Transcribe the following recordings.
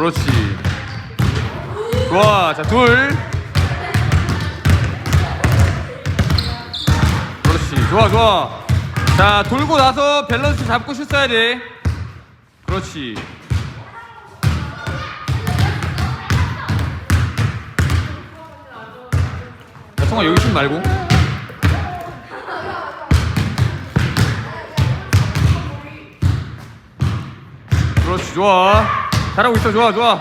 그렇지. 좋아. 자, 둘. 그렇지. 좋아, 좋아. 자, 돌고 나서 밸런스 잡고 슛 쏴야 돼. 그렇지. 야, 성아 여기 슛 말고. 그렇지, 좋아. 잘하고 있어, 좋아, 좋아.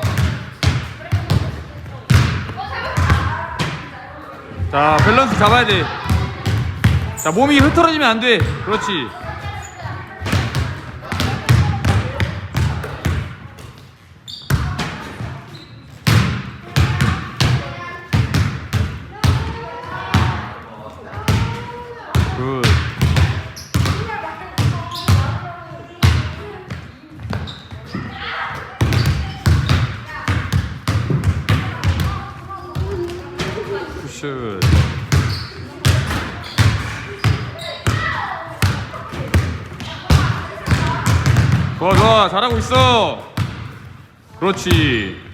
자, 밸런스 잡아야 돼. 자, 몸이 흐트러지면 안 돼. 그렇지. 굿. 굿 슛. 좋아 좋아. 잘하고 있어. 그렇지